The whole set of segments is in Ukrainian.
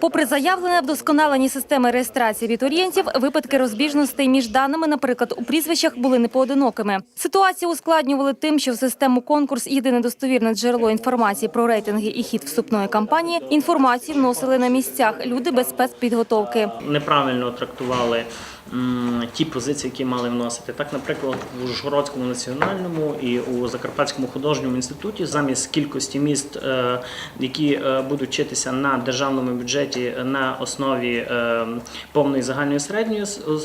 Попри заявлене вдосконалені системи реєстрації абітурієнтів, випадки розбіжностей між даними, наприклад, у прізвищах були непоодинокими. Ситуацію ускладнювали тим, що в систему конкурс єдине достовірне джерело інформації про рейтинги і хід вступної кампанії інформацію вносили на місцях люди без спецпідготовки. неправильно трактували ті позиції, які мали вносити. Так, наприклад, в Ужгородському національному і у Закарпатському художньому інституті замість кількості міст, е, які е, будуть вчитися на державному бюджеті на основі е, повної загальної середньої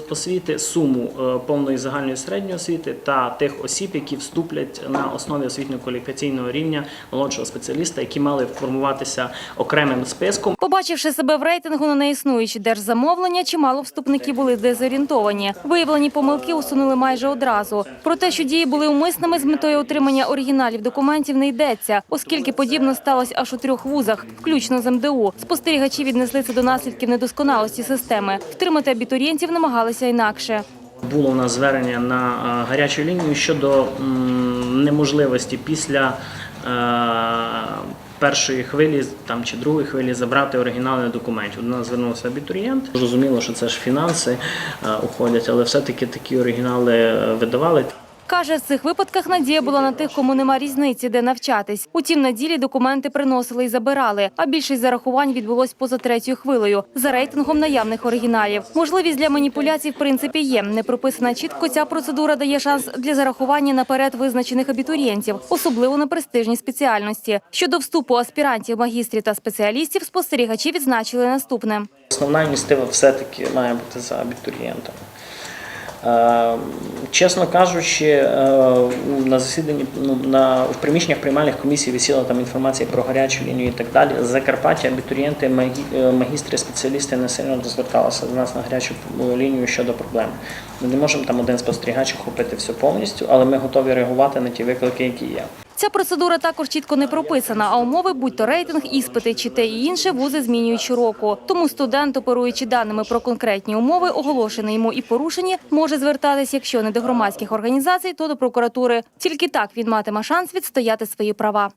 освіти, суму е, повної загальної середньої освіти та тих осіб, які вступлять на основі освітньо-кваліфікаційного рівня молодшого спеціаліста, які мали формуватися окремим списком. Побачивши себе в рейтингу на неіснуючі держзамовлення, чимало вступників були дезорієнтовані. Виявлені помилки усунули майже одразу. Про те, що дії були умисними з метою отримання оригіналів документів, не йдеться, оскільки подібно сталося аж у трьох вузах, включно з МДУ. Спостерігачі віднесли це до наслідків недосконалості системи. Втримати абітурієнтів намагалися інакше. Було у нас звернення на е, гарячу лінію щодо неможливості після е, першої хвилі там чи другої хвилі забрати оригінали документів. До нас звернувся абітурієнт. Зрозуміло, що це ж фінанси е, уходять, але все-таки такі оригінали видавали. Каже, в цих випадках надія була на тих, кому нема різниці, де навчатись. Утім, на ділі документи приносили і забирали. А більшість зарахувань відбулось поза третьою хвилею за рейтингом наявних оригіналів. Можливість для маніпуляцій в принципі є. Не прописана чітко. Ця процедура дає шанс для зарахування наперед визначених абітурієнтів, особливо на престижні спеціальності. Щодо вступу аспірантів, магістрів та спеціалістів, спостерігачі відзначили наступне. Основна ініціатива все-таки має бути за абітурієнтами. Е, Чесно кажучи, е, на засіданні ну, на в приміщеннях приймальних комісій висіла там інформація про гарячу лінію і так далі. З Закарпаття абітурієнти, е, магістри, спеціалісти не сильно зверталися до нас на гарячу лінію щодо проблем. Ми не можемо там один спостерігач охопити все повністю, але ми готові реагувати на ті виклики, які є. Ця процедура також чітко не прописана, а умови, будь то рейтинг, іспити чи те і інше, вузи змінюють щороку. Тому студент, оперуючи даними про конкретні умови, оголошені йому і порушені, може звертатись, якщо не до громадських організацій, то до прокуратури. Тільки так він матиме шанс відстояти свої права.